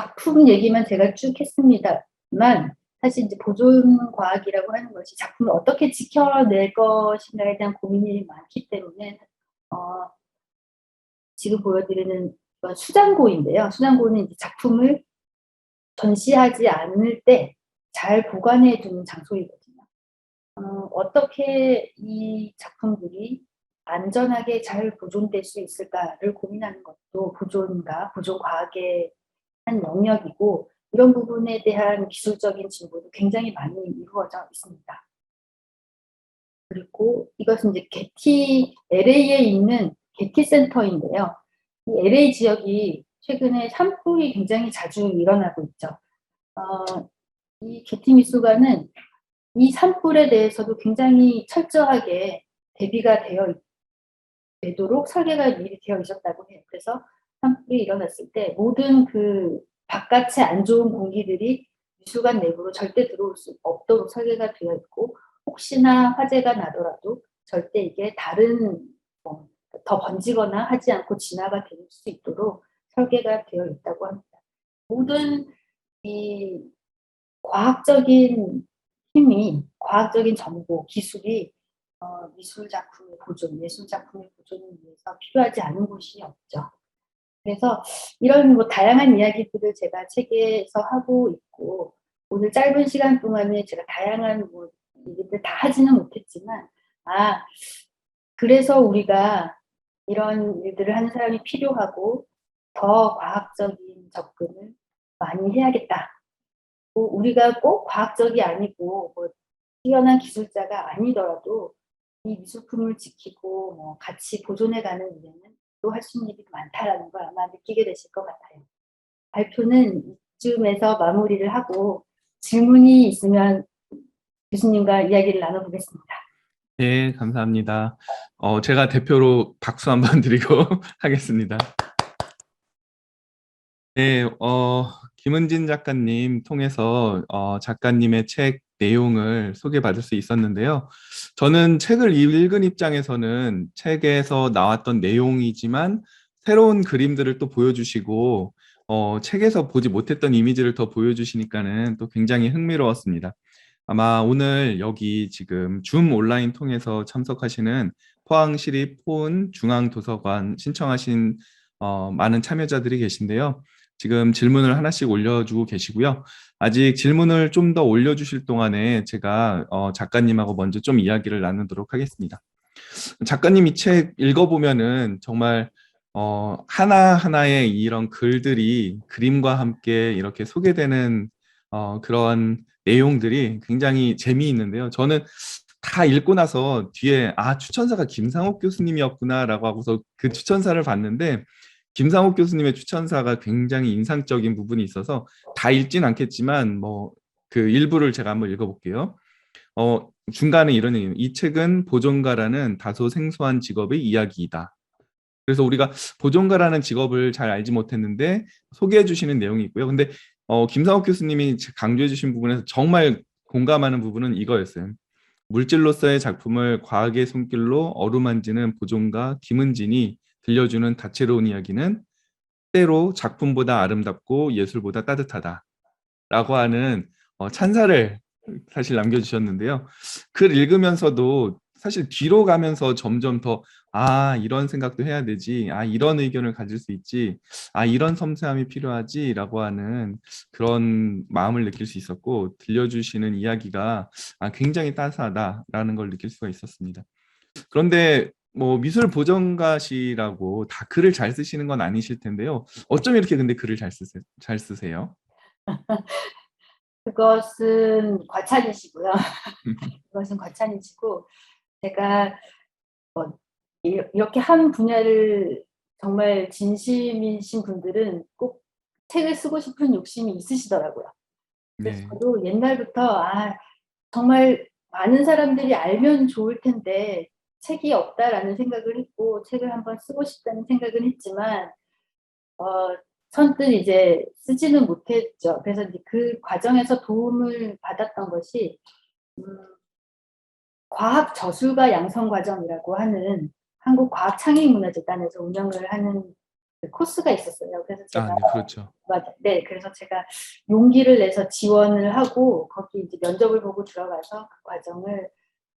작품 얘기만 제가 쭉 했습니다만 사실 이제 보존 과학이라고 하는 것이 작품을 어떻게 지켜낼 것인가에 대한 고민이 많기 때문에 어, 지금 보여드리는 수장고인데요. 수장고는 이제 작품을 전시하지 않을 때 잘 보관해 두는 장소이거든요. 어, 어떻게 이 작품들이 안전하게 잘 보존될 수 있을까를 고민하는 것도 보존과 보존 과학의 한 영역이고 이런 부분에 대한 기술적인 진보도 굉장히 많이 이루어져 있습니다. 그리고 이것은 이제 게티 LA에 있는 게티 센터인데요. 이 LA 지역이 최근에 산불이 굉장히 자주 일어나고 있죠. 어, 이 게티 미술관은 이 산불에 대해서도 굉장히 철저하게 대비가 되어 있- 되도록 설계가 미리 되어 있었다고 해요. 그래서 산불이 일어났을 때 모든 그 바깥의 안 좋은 공기들이 미술관 내부로 절대 들어올 수 없도록 설계가 되어 있고 혹시나 화재가 나더라도 절대 이게 다른 뭐, 더 번지거나 하지 않고 진화가 될 수 있도록 설계가 되어 있다고 합니다. 모든 이 과학적인 힘이 과학적인 정보, 기술이 어, 미술 작품의 보존, 예술 작품의 보존을 위해서 필요하지 않은 곳이 없죠. 그래서 이런 뭐 다양한 이야기들을 제가 책에서 하고 있고 오늘 짧은 시간 동안에 제가 다양한 뭐 얘기들 다 하지는 못했지만 아 그래서 우리가 이런 일들을 하는 사람이 필요하고 더 과학적인 접근을 많이 해야겠다. 뭐 우리가 꼭 과학적이 아니고 뭐 뛰어난 기술자가 아니더라도 이 미술품을 지키고 뭐 같이 보존해가는 일에는 또 할 수 있는 일이 많다라는 걸 느끼게 되실 것 같아요. 발표는 이쯤에서 마무리를 하고 질문이 있으면 교수님과 이야기를 나눠보겠습니다. 네, 감사합니다. 어, 제가 대표로 박수 한번 드리고 하겠습니다. 네, 어, 김은진 작가님 통해서 어, 작가님의 책 내용을 소개받을 수 있었는데요. 저는 책을 읽은 입장에서는 책에서 나왔던 내용이지만 새로운 그림들을 또 보여주시고 어, 책에서 보지 못했던 이미지를 더 보여주시니까는 또 굉장히 흥미로웠습니다. 아마 오늘 여기 지금 줌 온라인 통해서 참석하시는 포항시립 포은 중앙도서관 신청하신 어, 많은 참여자들이 계신데요. 지금 질문을 하나씩 올려주고 계시고요. 아직 질문을 좀 더 올려주실 동안에 제가 어, 작가님하고 먼저 좀 이야기를 나누도록 하겠습니다. 작가님 이 책 읽어보면은 정말 어, 하나하나의 이런 글들이 그림과 함께 이렇게 소개되는 어, 그런 내용들이 굉장히 재미있는데요. 저는 다 읽고 나서 뒤에 아 추천사가 김상옥 교수님이었구나라고 하고서 그 추천사를 봤는데 김상옥 교수님의 추천사가 굉장히 인상적인 부분이 있어서 다 읽진 않겠지만 뭐 그 일부를 제가 한번 읽어볼게요. 어, 중간에 이런 얘기예요. 이 책은 보존가라는 다소 생소한 직업의 이야기이다. 그래서 우리가 보존가라는 직업을 잘 알지 못했는데 소개해 주시는 내용이 있고요. 근데 어, 김상옥 교수님이 강조해 주신 부분에서 정말 공감하는 부분은 이거였어요. 물질로서의 작품을 과학의 손길로 어루만지는 보존가 김은진이 들려주는 다채로운 이야기는 때로 작품보다 아름답고 예술보다 따뜻하다. 라고 하는 어, 찬사를 사실 남겨주셨는데요. 글 읽으면서도 사실 뒤로 가면서 점점 더 아, 이런 생각도 해야 되지. 아, 이런 의견을 가질 수 있지. 아, 이런 섬세함이 필요하지. 라고 하는 그런 마음을 느낄 수 있었고, 들려주시는 이야기가 아, 굉장히 따스하다라는 걸 느낄 수가 있었습니다. 그런데 뭐 미술 보정가시라고 다 글을 잘 쓰시는 건 아니실 텐데요. 어쩜 이렇게 근데 글을 잘 쓰세요? 잘 쓰세요? 그것은 과찬이시고요. 그것은 과찬이시고 제가 뭐 이- 이렇게 한 분야를 정말 진심이신 분들은 꼭 책을 쓰고 싶은 욕심이 있으시더라고요. 그래서 네. 저도 옛날부터 아 정말 많은 사람들이 알면 좋을 텐데 책이 없다라는 생각을 했고 책을 한번 쓰고 싶다는 생각은 했지만 어, 선뜻 이제 쓰지는 못했죠. 그래서 그 과정에서 도움을 받았던 것이 음, 과학 저술가 양성 과정이라고 하는 한국 과학창의문화재단에서 운영을 하는 그 코스가 있었어요. 그래서 제가 아, 네, 그렇죠. 맞아. 네, 그래서 제가 용기를 내서 지원을 하고 거기 이제 면접을 보고 들어가서 그 과정을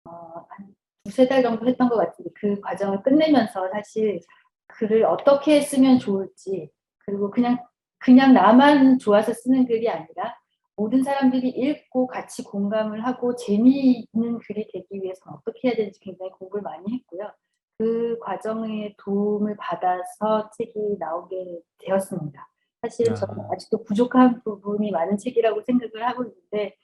어, 한 두세 달 정도 했던 것 같은데 그 과정을 끝내면서 사실 글을 어떻게 쓰면 좋을지 그리고 그냥 그냥 나만 좋아서 쓰는 글이 아니라 모든 사람들이 읽고 같이 공감을 하고 재미있는 글이 되기 위해서는 어떻게 해야 되는지 굉장히 공부를 많이 했고요. 그 과정에 도움을 받아서 책이 나오게 되었습니다. 사실은 저는 아. 아직도 부족한 부분이 많은 책이라고 생각을 하고 있는데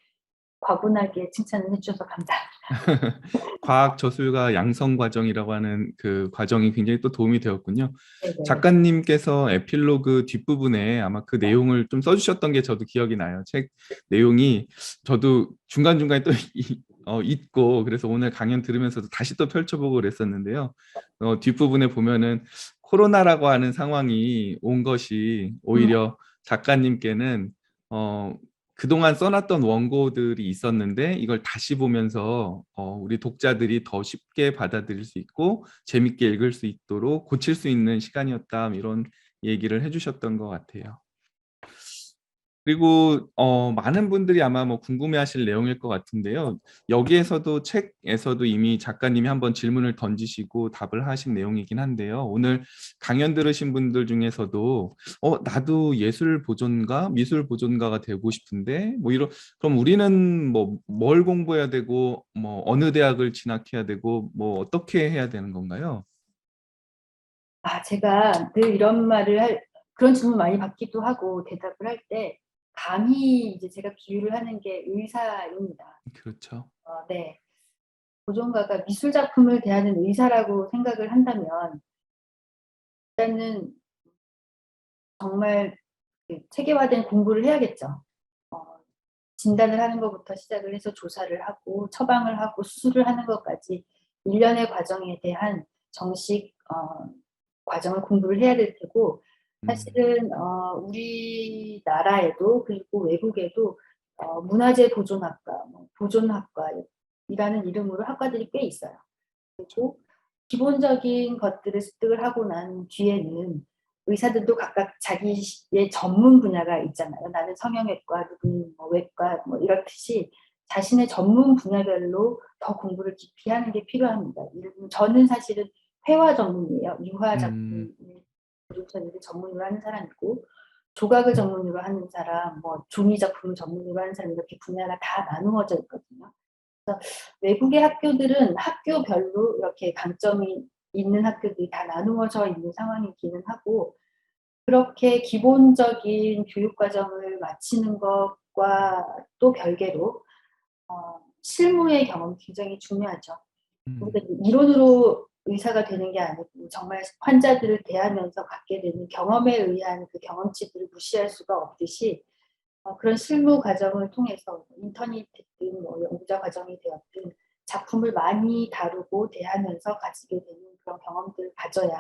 과분하게 칭찬을 해주셔서 감사합니다. 과학 저술가 양성 과정이라고 하는 그 과정이 굉장히 또 도움이 되었군요. 네네. 작가님께서 에필로그 뒷부분에 아마 그 내용을 좀 써주셨던 게 저도 기억이 나요. 책 내용이 저도 중간중간에 또 이- 어, 잊고 그래서 오늘 강연 들으면서도 다시 또 펼쳐보고 그랬었는데요. 어, 뒷부분에 보면은 코로나라고 하는 상황이 온 것이 오히려 작가님께는 어, 그동안 써놨던 원고들이 있었는데 이걸 다시 보면서 어, 우리 독자들이 더 쉽게 받아들일 수 있고 재밌게 읽을 수 있도록 고칠 수 있는 시간이었다 이런 얘기를 해주셨던 것 같아요. 그리고 어, 많은 분들이 아마 뭐 궁금해하실 내용일 것 같은데요. 여기에서도 책에서도 이미 작가님이 한번 질문을 던지시고 답을 하신 내용이긴 한데요. 오늘 강연 들으신 분들 중에서도 어 나도 예술 보존가, 미술 보존가가 되고 싶은데 뭐 이런 그럼 우리는 뭐 뭘 공부해야 되고 뭐 어느 대학을 진학해야 되고 뭐 어떻게 해야 되는 건가요? 아, 제가 늘 이런 말을 할, 그런 질문 많이 받기도 하고 대답을 할 때 감히 이제 제가 비유를 하는 게 의사입니다. 그렇죠. 어, 네. 보존가가 미술 작품을 대하는 의사라고 생각을 한다면 일단은 정말 그 체계화된 공부를 해야겠죠. 어, 진단을 하는 것부터 시작을 해서 조사를 하고 처방을 하고 수술을 하는 것까지 일련의 과정에 대한 정식 어, 과정을 공부를 해야 될 테고 음, 사실은 어, 우리나라에도 그리고 외국에도 어, 문화재 보존학과, 뭐 보존학과이라는 이름으로 학과들이 꽤 있어요. 그리고 기본적인 것들을 습득을 하고 난 뒤에는 의사들도 각각 자기의 전문 분야가 있잖아요. 나는 성형외과, 누구는 뭐 외과, 뭐 이렇듯이 자신의 전문 분야별로 더 공부를 깊이 하는 게 필요합니다. 저는 사실은 회화 전문이에요. 유화 작품, 조리천일을 전문으로 하는 사람이고 조각을 전문으로 하는 사람, 뭐 종이 작품을 전문으로 하는 사람 이렇게 분야가 다 나누어져 있거든요. 그래서 외국의 학교들은 학교별로 이렇게 강점이 있는 학교들이 다 나누어져 있는 상황이기는 하고 그렇게 기본적인 교육 과정을 마치는 것과 또 별개로 어, 실무의 경험이 굉장히 중요하죠. 음, 우리가 이제 이론으로 의사가 되는 게 아니고 정말 환자들을 대하면서 갖게 되는 경험에 의한 그 경험치들을 무시할 수가 없듯이 어, 그런 실무 과정을 통해서 인턴이 됐든 뭐 연구자 과정이 되었든 작품을 많이 다루고 대하면서 가지게 되는 그런 경험들을 가져야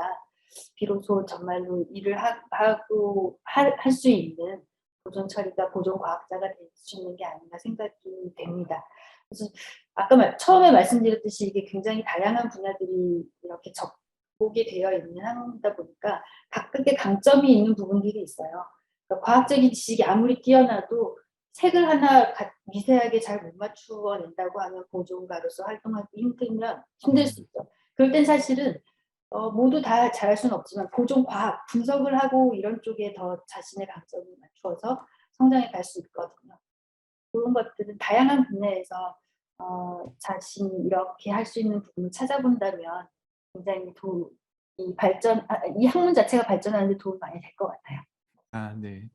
비로소 정말로 일을 하, 하고 할 수 있는 보존 처리가 보존 과학자가 될 수 있는 게 아닌가 생각이 됩니다. 그래서 아까 말- 처음에 말씀드렸듯이 이게 굉장히 다양한 분야들이 이렇게 접목이 되어 있는 학문이다 보니까 각각의 강점이 있는 부분들이 있어요. 그러니까 과학적인 지식이 아무리 뛰어나도 색을 하나 가- 미세하게 잘 못 맞추어낸다고 하면 보존가로서 활동하기 힘들면 힘들 수 있죠. 그럴 땐 사실은 어, 모두 다 잘할 수는 없지만 보존 과학, 분석을 하고 이런 쪽에 더 자신의 강점을 맞추어서 성장해 갈 수 있거든요. 그런 것들은 다양한 분야에서 어, 자신이 이렇게 할 수 있는 부분을 찾아본다면 굉장히 도, 이 발전, 아, 이 학문 자체가 발전하는데 도움이 많이 될 것 같아요. 아, 네.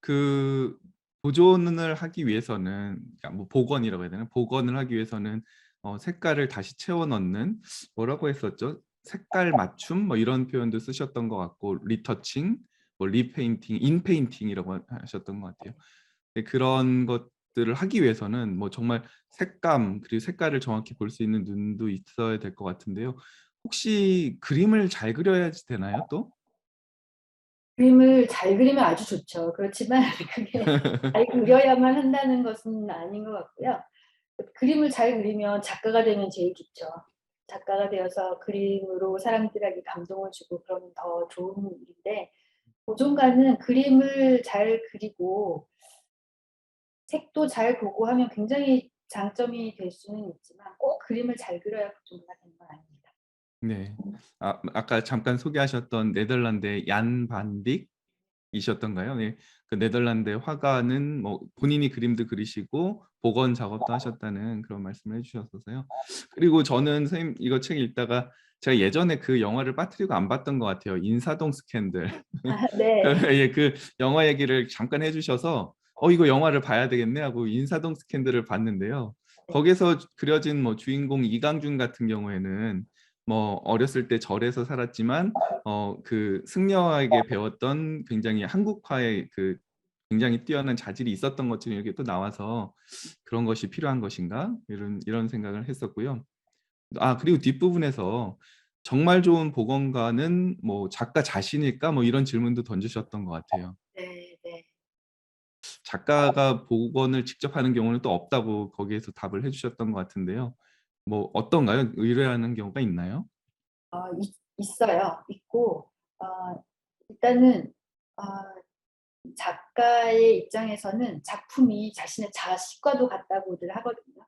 그 보존을 하기 위해서는 그러니까 뭐 복원이라고 해야 되나? 복원을 하기 위해서는 어, 색깔을 다시 채워 넣는 뭐라고 했었죠? 색깔 맞춤 뭐 이런 표현도 쓰셨던 것 같고 리터칭, 뭐 리페인팅, 인페인팅이라고 하셨던 것 같아요. 네, 그런 것 들을 하기 위해서는 뭐 정말 색감 그리고 색깔을 정확히 볼 수 있는 눈도 있어야 될 것 같은데요. 혹시 그림을 잘 그려야지 되나요 또? 그림을 잘 그리면 아주 좋죠. 그렇지만 그게 잘 그려야만 한다는 것은 아닌 것 같고요. 그림을 잘 그리면 작가가 되면 제일 좋죠. 작가가 되어서 그림으로 사람들에게 감동을 주고 그러면 더 좋은 일인데 보존가는 그림을 잘 그리고 책도 잘 보고 하면 굉장히 장점이 될 수는 있지만 꼭 그림을 잘 그려야 보존가가 되는 건 아닙니다. 네. 아, 아까 잠깐 소개하셨던 네덜란드의 얀 반딕 이셨던가요? 네. 그 네덜란드 화가는 뭐 본인이 그림도 그리시고 복원 작업도 하셨다는 그런 말씀을 해주셨어서요. 그리고 저는 선생님 이거 책 읽다가 제가 예전에 그 영화를 빠뜨리고 안 봤던 것 같아요. 인사동 스캔들. 아, 네. 예, 그 영화 얘기를 잠깐 해주셔서 어 이거 영화를 봐야 되겠네 하고 인사동 스캔들을 봤는데요. 거기서 그려진 뭐 주인공 이강준 같은 경우에는 뭐 어렸을 때 절에서 살았지만 어 그 승려에게 배웠던 굉장히 한국화의 그 굉장히 뛰어난 자질이 있었던 것처럼 이렇게 또 나와서 그런 것이 필요한 것인가 이런 이런 생각을 했었고요. 아 그리고 뒷부분에서 정말 좋은 복원가는 뭐 작가 자신일까 뭐 이런 질문도 던지셨던 것 같아요. 네, 네. 작가가 복원을 직접 하는 경우는 또 없다고 거기에서 답을 해주셨던 것 같은데요. 뭐 어떤가요? 의뢰하는 경우가 있나요? 어, 있, 있어요. 있고 어, 일단은 어, 작가의 입장에서는 작품이 자신의 자식과도 같다고들 하거든요.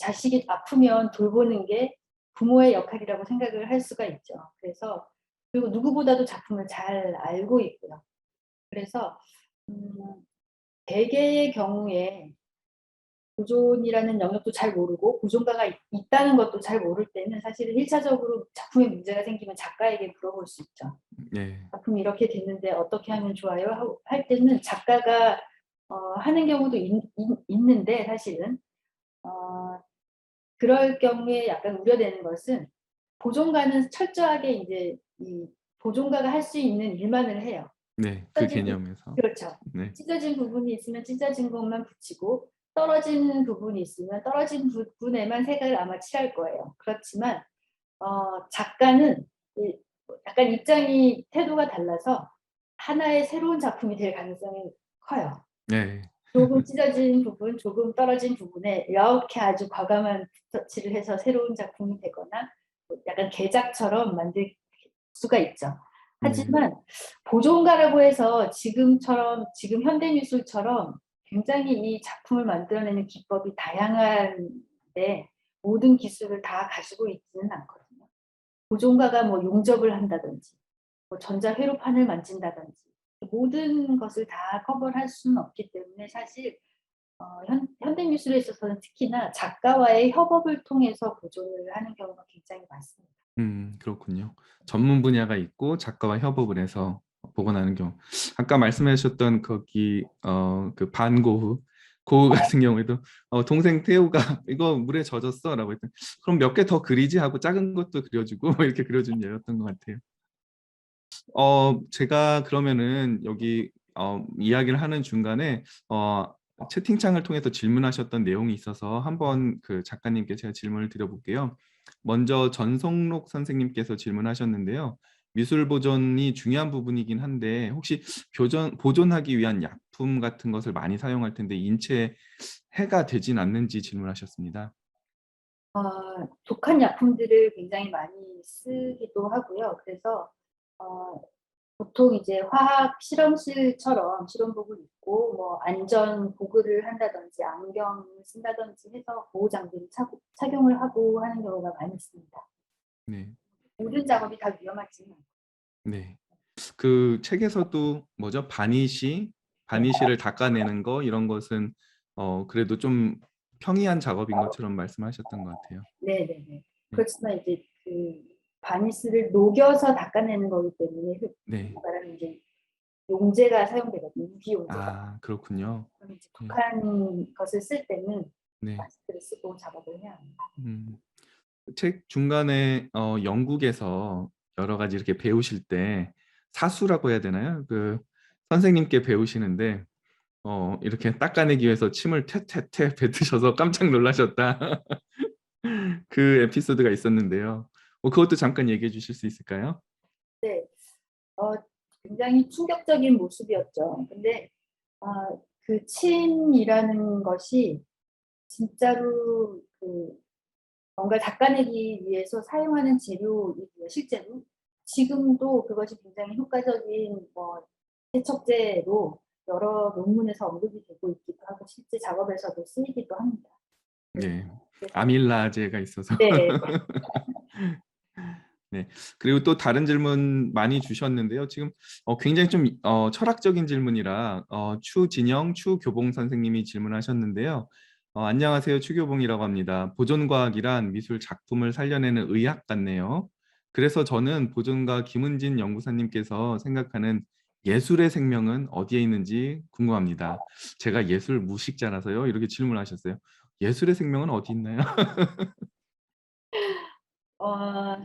자식이 아프면 돌보는 게 부모의 역할이라고 생각을 할 수가 있죠. 그래서 그리고 누구보다도 작품을 잘 알고 있고요. 그래서 음, 대개의 경우에 보존이라는 영역도 잘 모르고 보존가가 있- 있다는 것도 잘 모를 때는 사실은 1차적으로 작품에 문제가 생기면 작가에게 물어볼 수 있죠. 네. 작품이 이렇게 됐는데 어떻게 하면 좋아요? 하고- 할 때는 작가가 어, 하는 경우도 있, 는데 사실은 어, 그럴 경우에 약간 우려되는 것은 보존가는 철저하게 이제 이 보존가가 할 수 있는 일만을 해요. 네. 그 개념에서. 그렇죠. 네. 찢어진 부분이 있으면 찢어진 것만 붙이고 떨어진 부분이 있으면 떨어진 부분에만 색을 아마 칠할 거예요. 그렇지만 어, 작가는 이- 약간 입장이 태도가 달라서 하나의 새로운 작품이 될 가능성이 커요. 네. 조금 찢어진 부분, 조금 떨어진 부분에 이렇게 아주 과감한 터치를 해서 새로운 작품이 되거나 뭐 약간 개작처럼 만들 수가 있죠. 하지만 보존가라고 해서 지금처럼 지금 현대미술처럼 굉장히 이 작품을 만들어내는 기법이 다양한데 모든 기술을 다 가지고 있지는 않거든요. 보존가가 뭐 용접을 한다든지 뭐 전자 회로판을 만진다든지 모든 것을 다 커버를 할 수는 없기 때문에 사실 어, 현, 현대미술에 있어서는 특히나 작가와의 협업을 통해서 보존을 하는 경우가 굉장히 많습니다. 음, 그렇군요. 전문 분야가 있고 작가와 협업을 해서 복원하는 경우. 아까 말씀해 주셨던 거기 어, 그 반고흐 고흐 같은 경우에도 어, 동생 태우가 이거 물에 젖었어라고 했더니 그럼 몇 개 더 그리지 하고 작은 것도 그려 주고 이렇게 그려 준 예였던 것 같아요. 어, 제가 그러면은 여기 어, 이야기를 하는 중간에 어, 채팅창을 통해서 질문하셨던 내용이 있어서 한번 그 작가님께 제가 질문을 드려 볼게요. 먼저 전성록 선생님께서 질문하셨는데요. 미술 보존이 중요한 부분이긴 한데 혹시 보존, 보존하기 위한 약품 같은 것을 많이 사용할 텐데 인체에 해가 되진 않는지 질문하셨습니다. 어, 독한 약품들을 굉장히 많이 쓰기도 하고요. 그래서 어, 보통 이제 화학 실험실처럼 실험복을 입고 뭐 안전 보급을 한다든지 안경을 쓴다든지 해서 보호 장비를 차고, 착용을 하고 하는 경우가 많이 있습니다. 네. 모든 작업이 다 위험하지는 않고 네. 그 책에서도 뭐죠? 바니시, 바니시를 닦아내는 거 이런 것은 어 그래도 좀 평이한 작업인 것처럼 말씀하셨던 것 같아요. 네네네. 그렇지만 이제 그 바니스를 녹여서 닦아내는 거기 때문에 그 네. 말하는 이제 용제가 사용되거든요. 유기 용제가. 아 그렇군요. 그럼 이제 독한 것을 쓸 때는 네. 마스크를 쓰고 작업을 해야 합니다. 음. 책 중간에 어 영국에서 여러 가지 이렇게 배우실 때 사수라고 해야 되나요? 그 선생님께 배우시는데 어 이렇게 닦아내기 위해서 침을 퇴퇴퇴 뱉으셔서 깜짝 놀라셨다. 그 에피소드가 있었는데요. 뭐 그것도 잠깐 얘기해 주실 수 있을까요? 네. 어, 굉장히 충격적인 모습이었죠. 근데 어, 그 침이라는 것이 진짜로 그 뭔가 닦아내기 위해서 사용하는 재료이고요, 실제로. 지금도 그것이 굉장히 효과적인 뭐 세척제로 여러 논문에서 언급이 되고 있기도 하고 실제 작업에서도 쓰이기도 합니다. 네. 아밀라제가 있어서. 네, 그리고 또 다른 질문 많이 주셨는데요. 지금 어, 굉장히 좀 어, 철학적인 질문이라 어, 추진영, 추교봉 선생님이 질문하셨는데요. 어, 안녕하세요. 추교봉이라고 합니다. 보존과학이란 미술 작품을 살려내는 의학 같네요. 그래서 저는 보존가 김은진 연구사님께서 생각하는 예술의 생명은 어디에 있는지 궁금합니다. 제가 예술 무식자라서요. 이렇게 질문하셨어요. 예술의 생명은 어디 있나요? 어,